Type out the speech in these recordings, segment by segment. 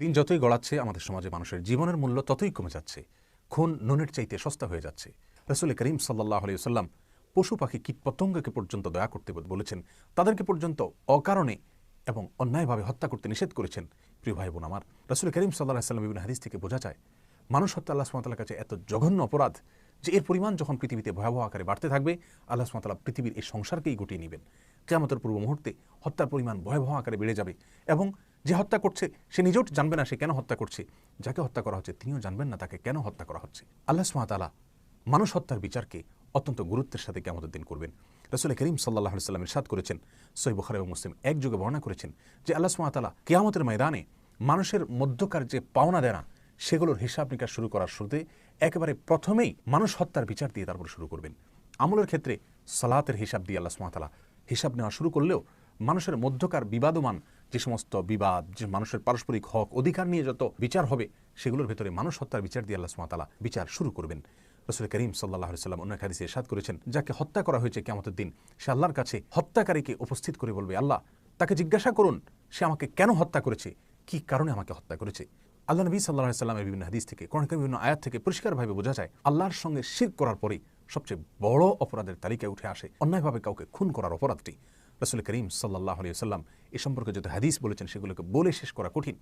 দিন যতই গড়াচ্ছে, আমাদের সমাজে মানুষের জীবনের মূল্য ততই কমে যাচ্ছে। খুন নুনের চাইতে সস্তা হয়ে যাচ্ছে। রসুল করিম সাল্লাহ আলিয়াল্লাম পশু পাখি কীটপতঙ্গকে পর্যন্ত দয়া করতে বলেছেন। তাদেরকে পর্যন্ত অকারণে এবং অন্যায়ভাবে হত্যা করতে নিষেধ করেছেন। প্রিয় ভাই বোন আমার, রসুল করিম সাল্লাহ সাল্লাম বিভিন্ন হাদিস থেকে বোঝা যায়, মানুষ হত্যা আল্লাহ সুমাতার কাছে এত জঘন্য অপরাধ যে এর পরিমাণ যখন পৃথিবীতে ভয়াবহ আকারে বাড়তে থাকবে, আল্লাহ সুমাতাল্লাহ পৃথিবীর এই সংসারকেই গুটিয়ে নেবেন। কেয়ামতের পূর্ব মুহূর্তে হত্যার পরিমাণ ভয়াবহ আকারে বেড়ে যাবে এবং যে হত্যা করছে, সে নিজেও জানবে না সে কেন হত্যা করছে। যাকে হত্যা করা হচ্ছে, তিনিও জানবেন না তাকে কেন হত্যা করা হচ্ছে। আল্লাহ সুমাতালা মানুষ হত্যার বিচারকে অত্যন্ত গুরুত্বের সাথে কেমতের দিন করবেন। রসুল করিম সাল্লাহ সাল্লাম ইরশাদ করেছেন সই বুখার এবং মুসলিম একযোগে বর্ণনা করেছেন যে আল্লাহ সুমাতালা কেয়ামতের ময়দানে মানুষের মধ্যকার যে পাওনা দেনা, সেগুলোর হিসাব নিকাশ শুরু করার শুরুতে একেবারে প্রথমেই মানুষ হত্যার বিচার দিয়ে তারপর শুরু করবেন। আমলের ক্ষেত্রে সালাতের হিসাব দিয়ে আল্লাহ সুমাতালা হিসাব নেওয়া শুরু করলেও মানুষের মধ্যকার বিবাদমান যে সমস্ত বিবাদ, যে মানুষের পারস্পরিক হক অধিকার নিয়ে যত বিচার হবে, সেগুলোর ভেতরে মানুষ হত্যার বিচার দিয়ে আল্লাহ সুমাতালা বিচার শুরু করবেন। রসুল করিম সাল্লাহ সাল্লাম অন্য হাদিসে সাদ করেছেন, যাকে হত্যা করা হয়েছে কেমতের দিন, সে আল্লাহর কাছে হত্যাকারীকে উপস্থিত করে বলবে, আল্লাহ, তাকে জিজ্ঞাসা করুন, সে আমাকে কেন হত্যা করেছে? কি কারণে আমাকে হত্যা করেছে? আল্লাহ নবী সাল্লাহ সাল্লামের বিভিন্ন হাদিস থেকে, কোরআন বিভিন্ন আয়াত থেকে পরিষ্কারভাবে বোঝা যায়, আল্লাহর সঙ্গে শির করার পরেই সবচেয়ে বড় অপরাধের তালিকায় উঠে আসে, অন্যায়ভাবে কাউকে খুন করার অপরাধটি। রসুল করিম সাল্লাহ আলিয়া সাল্লাম এ সম্পর্কে যত হাদিস বলেছেন সেগুলোকে বলে শেষ করা কঠিন।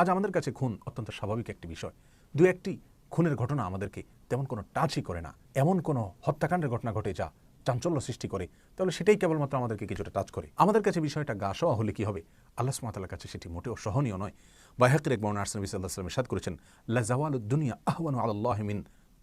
আজ আমাদের কাছে খুন অত্যন্ত স্বাভাবিক একটি বিষয়। দু একটি খুনের ঘটনা আমাদেরকে তেমন কোনো টাচই করে না। এমন কোনো হত্যাকাণ্ডের ঘটনা ঘটে যা চাঞ্চল্য সৃষ্টি করে, তাহলে সেটাই কেবলমাত্র আমাদেরকে কিছুটা টাচ করে। আমাদের কাছে বিষয়টা গা সওয়া হলে কি হবে? আল্লাহ সুমাতালার কাছে সেটি মোটেও সহনীয় নয়। বাহাকির এক বর্ণ আরসানবী সাল্লাহ সাল্লাম সাদ করেছেন লাজাওয়াল দুনিয়া আহওয়ানু আল্লাহ মিন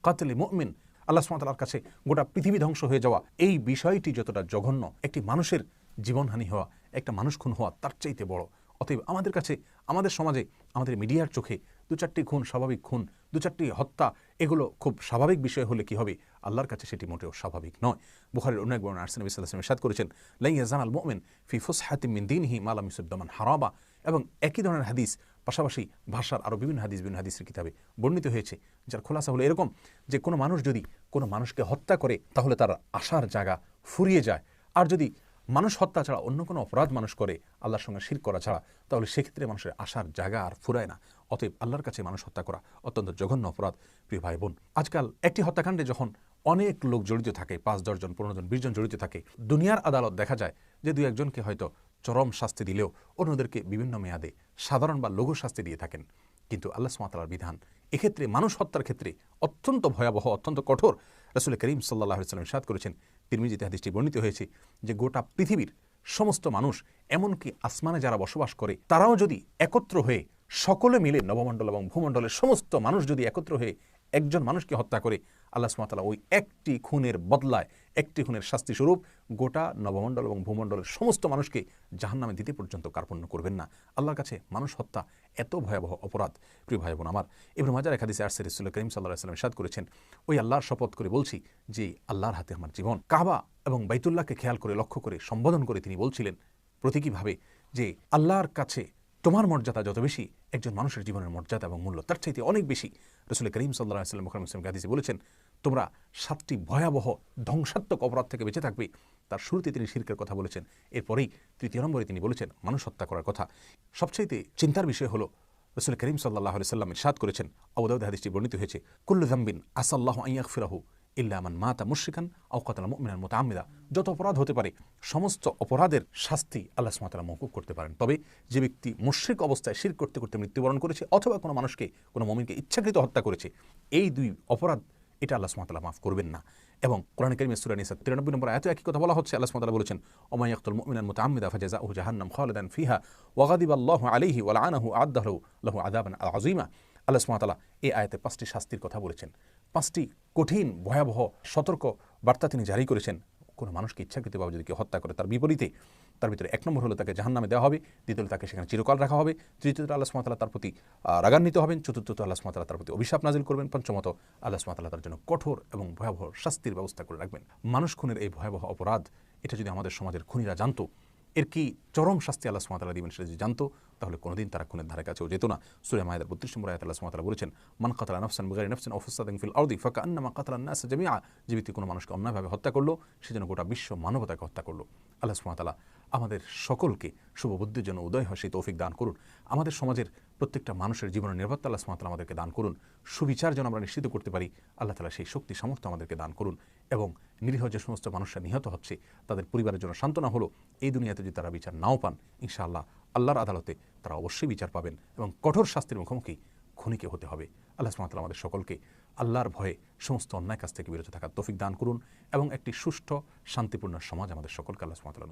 কাতলি মুমিন। আল্লাহ সুমাতালার কাছে গোটা পৃথিবী ধ্বংস হয়ে যাওয়া এই বিষয়টি যতটা জঘন্য, একটি মানুষের জীবনহানি হওয়া, একটা মানুষ খুন হওয়া তার চাইতে বড়। অতএব আমাদের কাছে, আমাদের সমাজে, আমাদের মিডিয়ার চোখে দু চারটি খুন, স্বাভাবিক খুন, দু চারটি হত্যা, এগুলো খুব স্বাভাবিক বিষয় হলে কি হবে? আল্লাহর কাছে সেটি মোটেও স্বাভাবিক নয়। বুখারের অনেক বর্ণ আরসান ইসলাম সাদ করেছেন লাই ইয়াজান আল মোমেন ফি ফুস হাতিমিন দিনহি মালাম ইসুদ্দামান হারাবা। এবং একই ধরনের হাদিস, পাশাপাশি ভাষার আরও বিভিন্ন হাদিস, বিভিন্ন হাদিসের কিতাবে বর্ণিত হয়েছে, যার খোলাসা হলো এরকম যে কোনো মানুষ যদি কোনো মানুষকে হত্যা করে, তাহলে তার আশার জায়গা ফুরিয়ে যায়। আর যদি মানুষ হত্যা ছাড়া অন্য কোনো অপরাধ মানুষ করে আল্লাহর সঙ্গে শির করা ছাড়া, তাহলে সেক্ষেত্রে মানুষের আশার জায়গা আর ফুরায় না। অতএব আল্লাহর কাছে মানুষ হত্যা করা অত্যন্ত জঘন্য অপরাধ। প্রিয় ভাই বোন, আজকাল একটি হত্যাকাণ্ডে যখন অনেক লোক জড়িত থাকে, পাঁচ দশজন পনেরো জন বিশজন জড়িত থাকে, দুনিয়ার আদালত দেখা যায় যে দু একজনকে হয়তো চরম শাস্তি দিলেও অন্যদেরকে বিভিন্ন মেয়াদে সাধারণ বা লঘু শাস্তি দিয়ে থাকেন। কিন্তু আল্লাহ সুমাতালার বিধান, এক্ষেত্রে মানুষ হত্যার ক্ষেত্রে অত্যন্ত ভয়াবহ, অত্যন্ত কঠোর রসুল করিম সাল্লাহ সাল্লাম সাদ করেছেন তিরমিজিতে হাদিসটি বর্ণিত হয়েছে যে গোটা পৃথিবীর সমস্ত মানুষ, এমনকি আসমানে যারা বসবাস করে, তারাও যদি একত্র হয়ে সকলে মিলে নবমণ্ডল এবং ভূমণ্ডলের সমস্ত মানুষ যদি একত্র হয়ে একজন মানুষকে হত্যা করে, আল্লাহ সুমাতালা ওই একটি খুনের বদলায়, একটি খুনের শাস্তি স্বরূপ গোটা নবমণ্ডল এবং ভূমণ্ডলের সমস্ত মানুষকে জাহান্নামে দিতে পর্যন্ত কার্পণ্য করবেন না। আল্লাহর কাছে মানুষ হত্যা এত ভয়াবহ অপরাধ। প্রিয় ভাই বোন আমার এবার মাজার একাদিসে আরসের রসুল করিম সাল্লাহ সাল্লাম সাদ করেছেন, ওই আল্লাহর শপথ করে বলছি যে, আল্লাহর হাতে আমার জীবন। কাবা এবং বাইতুল্লাহকে খেয়াল করে, লক্ষ্য করে, সম্বোধন করে তিনি বলছিলেন প্রতীকীভাবে যে, আল্লাহর কাছে তোমার মর্যাদা যত বেশি, একজন মানুষের জীবনের মর্যাদা এবং মূল্য তার চাইতে অনেক বেশি। রসুল করিম সাল্লাহ সাল্লাম মুখার মুসলিম গাদিসে বলেছেন, তোমরা সাতটি ভয়াবহ, ধ্বংসাত্মক অপরাধ থেকে বেঁচে থাকবে। তার শুরুতে তিনি শির্কের কথা বলেছেন, এরপরেই তৃতীয় নম্বরে তিনি বলেছেন মানুষ হত্যা করার কথা। সবচাইতে চিন্তার বিষয় হলো, রসুল করিম সাল্লাহ সাল্লাম সাদ করেছেন আবুদাউদ হাদিসটি বর্ণিত হয়েছে, কুল্লু জাম্বিন আসাল্লাহ আইয়াক ফিরাহু ইল্লামান মাতা মুশিকান আউকাতাল মুমিনান মোতামিদা যত অপরাধ হতে পারে, সমস্ত অপরাধের শাস্তি আল্লাহ সুমাতালা মকুব করতে পারেন। তবে যে ব্যক্তি মুশ্রিক অবস্থায় শির করতে করতে মৃত্যুবরণ করেছে অথবা কোনো মানুষকে, কোনো মমিনকে ইচ্ছাকৃত হত্যা করেছে, এই দুই অপরাধ, এটা আল্লাহ সুমাতালা মাফ করবেন না। এবং কোরআন করিমের সুরা নিসা তিরানব্বই নম্বর এত একই কথা বলা হচ্ছে, আল্লাহ সুমাতালা বলেছেন ওমাইয়াকুল মুমিনান মোতামিদা ফাজাজা ও জাহান্নাম খালেদান ফিহা ওয়াগাদিব আল্লাহ আলিহি ওয়ালা আনাহু আদাহু, লাহু আদাবান আজিমা আল্লাহ সুমাতালা এই আয়াতে পাঁচটি শাস্তির কথা বলেছেন। পাঁচটি কঠিন, ভয়াবহ, সতর্ক বার্তা তিনি জারি করেছেন। কোনো মানুষকে ইচ্ছাকৃতভাবে যদি কেউ হত্যা করে, তার বিপরীতে তার ভিতরে এক নম্বর হলো তাকে জাহান নামে দেওয়া হবে দ্বিতীয়ত তাকে সেখানে চিরকাল রাখা হবে, তৃতীয়ত আল্লাহ সুমাতালা তার প্রতি রাগান্বিত হবেন, চতুর্থত আল্লাহ সুমাতালা তার প্রতি অভিশাপ নাজিল করবেন, পঞ্চমত আল্লাহ সুমাতালা তার জন্য কঠোর এবং ভয়াবহ শাস্তির ব্যবস্থা করে রাখবেন। মানুষ খুনের এই ভয়াবহ অপরাধ, এটা যদি আমাদের সমাজের খুনিরা জানতো এর কি চরম শাস্তি আল্লাহ সুমাতালা দিবেন সেটা যদি জানতো, তাহলে কোনোদিন তারা খুনের ধারে কাছেও যেত না। সুরে মাহেদার বত্রিশ নম্বর আয়াত আল্লাহ সুমাতালা বলেছেন, মান কাতলা নফসান বেগারি নফসান অফসাদ ফিল আউদি ফাঁকা আন্নামা কাতলা নাস জামিয়া যে ব্যক্তি কোনো মানুষকে অন্যায়ভাবে হত্যা করল সেজন্য গোটা বিশ্ব মানবতাকে হত্যা করল। আল্লাহ সুমাতালা আমাদের সকলকে শুভবুদ্ধির জন্য উদয় হয় সেই তৌফিক দান করুন। আমাদের সমাজের প্রত্যেকটা মানুষের জীবনের নিরাপত্তা আল্লাহ সুমাতাল আমাদেরকে দান করুন। সুবিচার যেন আমরা নিশ্চিত করতে পারি, আল্লাহ তালা সেই শক্তি সামর্থ্য আমাদেরকে দান করুন এবং নিরীহ যে সমস্ত মানুষরা নিহত হচ্ছে, তাদের পরিবারের জন্য সান্ত্বনা হলো, এই দুনিয়াতে যদি তারা বিচার নাও পান, ইনশাআল্লাহ আল্লাহর আদালতে তারা অবশ্যই বিচার পাবেন এবং কঠোর শাস্তির মুখোমুখি খুনিকে হতে হবে। আল্লাহ সুমাতাল আমাদের সকলকে আল্লাহর ভয়ে সমস্ত অন্যায় কাছ থেকে বিরত থাকার তৌফিক দান করুন এবং একটি সুষ্ঠু, শান্তিপূর্ণ সমাজ আমাদের সকলকে আল্লাহ সুমাতাল